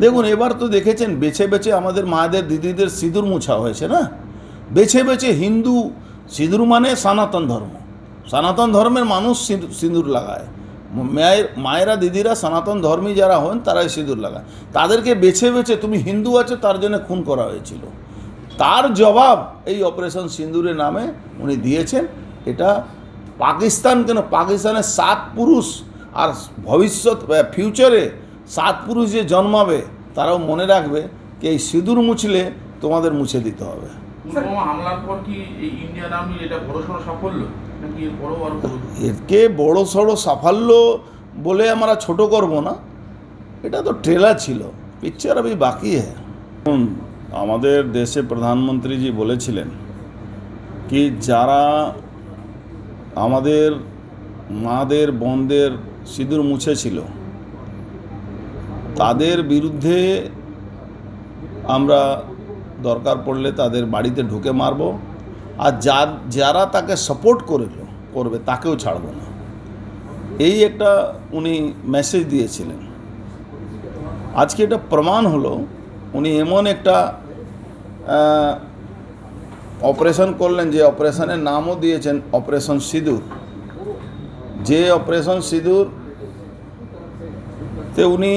দেখুন, এবার তো দেখেছেন, বেছে বেছে আমাদের মায়েদের, দিদিদের সিঁদুর মুছা হয়েছে না? বেছে বেছে হিন্দু সিঁদুর মানে সনাতন ধর্ম। সনাতন ধর্মের মানুষ সিঁদুর- লাগায়। মায়ের, মায়েরা, দিদিরা সনাতন ধর্মী যারা হন, তারাই সিঁদুর লাগায়। তাদেরকে বেছে বেছে, তুমি হিন্দু আছো, তার জন্য খুন করা হয়েছিল। তার জবাব এই অপারেশন সিন্দুরের নামে উনি দিয়েছেন। এটা পাকিস্তান কেন? পাকিস্তানের সাত পুরুষ আর ভবিষ্যৎ ফিউচারে সাত পুরুষ যে জন্মাবে তারাও মনে রাখবে কি এই সিঁদুর মুছলে তোমাদের মুছে দিতে হবে। হামলার বড় সড়ো সাফল্য? একে সাফল্য বলে আমরা ছোট করব না। এটা তো ট্রেলার ছিল। পিকচার আমি বাকি হ্যাঁ। আমাদের দেশে প্রধানমন্ত্রীজি বলেছিলেন কি যারা আমাদের মাদের বন্ধের সিঁদুর মুছেছিল তাদের বিরুদ্ধে আমরা দরকার পড়লে তাদের বাড়িতে ঢুকে মারব। আর যার যারা তাকে সাপোর্ট করল করবে, তাকেও ছাড়ব না। এই একটা উনি মেসেজ দিয়েছিলেন। আজকে এটা প্রমাণ হলো, উনি এমন একটা অপারেশন করলেন যে অপারেশনের নামও দিয়েছেন অপারেশন সিঁদুর। যে অপারেশন সিঁদুর, তে উনি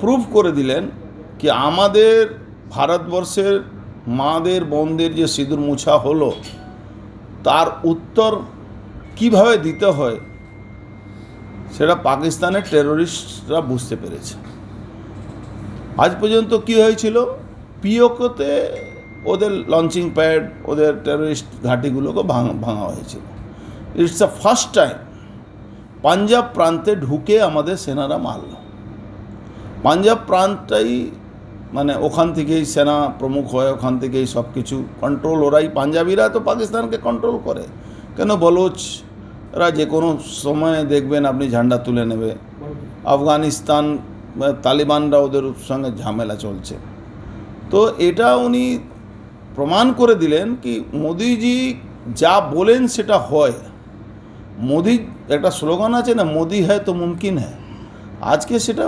প্রুভ করে দিলেন কি আমাদের ভারতবর্ষের মাদের, বোনদের যে সিঁদুর মুছা হলো, তার উত্তর কীভাবে দিতে হয়, সেটা পাকিস্তানের টেরোরিস্টরা বুঝতে পেরেছে। আজ পর্যন্ত কি হয়েছিল? পিওকোতে ওদের লঞ্চিং প্যাড ওদের টেরোরিস্ট ঘাঁটিগুলোকে ভাঙা ভাঙা হয়েছিল। It's the first time Punjab প্রান্তে ঢুকে আমাদের সেনারা মারল। পাঞ্জাব প্রান্তটাই মানে ওখান থেকেই সেনা প্রমুখ হয় ওখান থেকেই সব কিছু কন্ট্রোল ওরাই। পাঞ্জাবিরা তো পাকিস্তানকে কন্ট্রোল করে। কেন বলোচরা যে কোনো সময়ে দেখবেন আপনি ঝান্ডা তুলে নেবে। আফগানিস্তান তালিবানরা ওদের সঙ্গে ঝামেলা চলছে। তো এটা উনি প্রমাণ করে দিলেন কি মোদিজি যা বলেন সেটা হয়। মোদি, একটা স্লোগান আছে না, মোদি হ্যায় তো মুমকিন হ্যায়। আজকে সেটা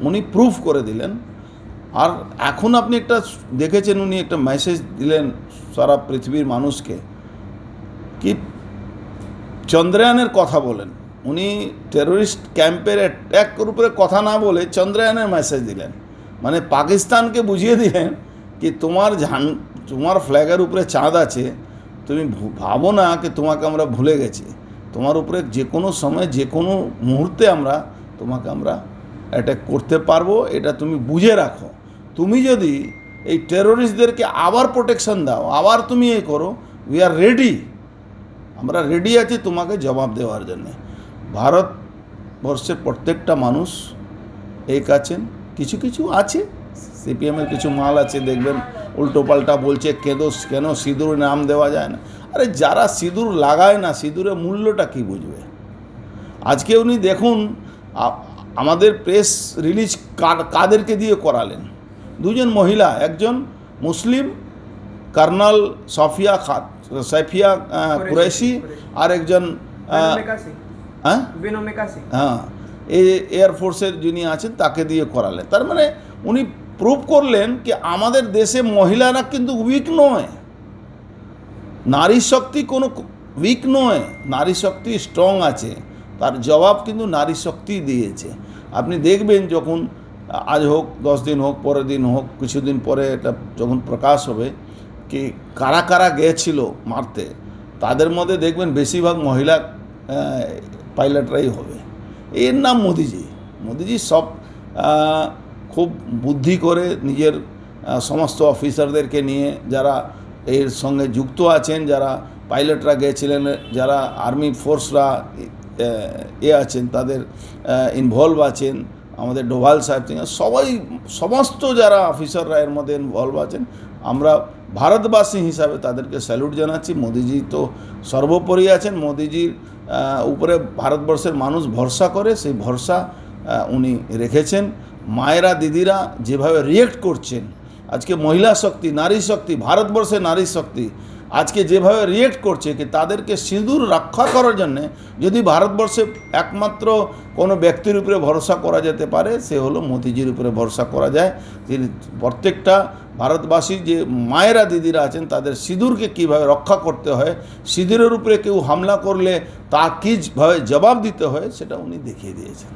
উনি প্রুফ করে দিলেন। আর এখন আপনি একটা দেখেছেন উনি একটা মেসেজ দিলেন সারা পৃথিবীর মানুষকে। কি চন্দ্রায়নের কথা বলেন। উনি টেরোরিস্ট ক্যাম্পের অ্যাট্যাকের উপরে কথা না বলে চন্দ্রায়নের মেসেজ দিলেন। মানে পাকিস্তানকে বুঝিয়ে দিলেন কি তোমার ঝান, তোমার ফ্ল্যাগের উপরে চাঁদ আছে, তুমি ভাবো না কি তোমাকে আমরা ভুলে গেছি। তোমার উপরে যে কোনো সময় যে কোনো মুহূর্তে আমরা তোমাকে আমরা অ্যাটাক করতে পারব, এটা তুমি বুঝে রাখো। তুমি যদি এই টেরোরিস্টদেরকে আবার প্রোটেকশন দাও, আবার তুমি এ করো উই আর রেডি আমরা রেডি আছি তোমাকে জবাব দেওয়ার জন্যে। ভারতবর্ষের প্রত্যেকটা মানুষ এক আছেন, কিছু কিছু আছে। সিপিএমের কিছু মাল আছে, দেখবেন উল্টো পাল্টা বলছে কেন কেন সিঁদুর নাম দেওয়া যায় না? আরে যারা সিঁদুর লাগায় না, সিঁদুরের মূল্যটা কি বুঝবে? আজকে উনি দেখুন আমাদের প্রেস রিলিজ কাদেরকে দিয়ে করালেন? দুজন মহিলা একজন মুসলিম কর্নাল সফিয়া খাত সাইফিয়া কুরেশি আর একজন হ্যাঁ? হ্যাঁ। এই এয়ারফোর্সের যিনি আছেন তাকে দিয়ে করালেন। তার মানে উনি প্রুভ করলেন কি আমাদের দেশে মহিলারা কিন্তু উইক নয়। নারী শক্তি কোনো উইক নয়। নারী শক্তি স্ট্রং আছে। তার জবাব কিন্তু নারী শক্তি দিয়েছে। আপনি দেখবেন যখন, আজ হোক, দশ দিন হোক, পরের দিন হোক, কিছুদিন পরে এটা যখন প্রকাশ হবে, কি, কারা কারা গিয়েছিল মারতে, তাদের মধ্যে দেখবেন বেশিরভাগ মহিলা পাইলটরাই হবে। এর নাম মোদিজি। মোদিজি সব খুব বুদ্ধি করে নিজের সমস্ত অফিসারদেরকে নিয়ে যারা এর সঙ্গে যুক্ত আছেন, যারা পাইলটরা গেছিলেন, যারা আর্মি ফোর্সরা এ আছেন, তাদের ইনভলভ আছেন, আমাদের ডোভাল সাহেব সবাই, সমস্ত যারা অফিসাররা এর মধ্যে ইনভলভ আছেন, আমরা ভারতবাসী হিসাবে তাদেরকে স্যালুট জানাচ্ছি। মোদিজি তো সর্বোপরি আছেন। মোদিজির উপরে ভারতবর্ষের মানুষ ভরসা করে, সেই ভরসা উনি রেখেছেন। মায়েরা, দিদিরা যেভাবে রিয়েক্ট করছেন, আজকে মহিলা শক্তি, নারী শক্তি ভারতবর্ষের নারী শক্তি আজকে যেভাবে রিয়েক্ট করছে কি তাদেরকে সিঁদুর রক্ষা করার জন্যে যদি ভারতবর্ষে একমাত্র কোনো ব্যক্তির উপরে ভরসা করা যেতে পারে, সে হলো মোদিজির উপরে ভরসা করা যায়। তিনি প্রত্যেকটা ভারতবাসী যে মায়েরা দিদিরা আছেন, তাদের সিঁদুরকে কীভাবে রক্ষা করতে হয়, সিঁদুরের উপরে কেউ হামলা করলে তা কীভাবে জবাব দিতে হয়, সেটা উনি দেখিয়ে দিয়েছেন।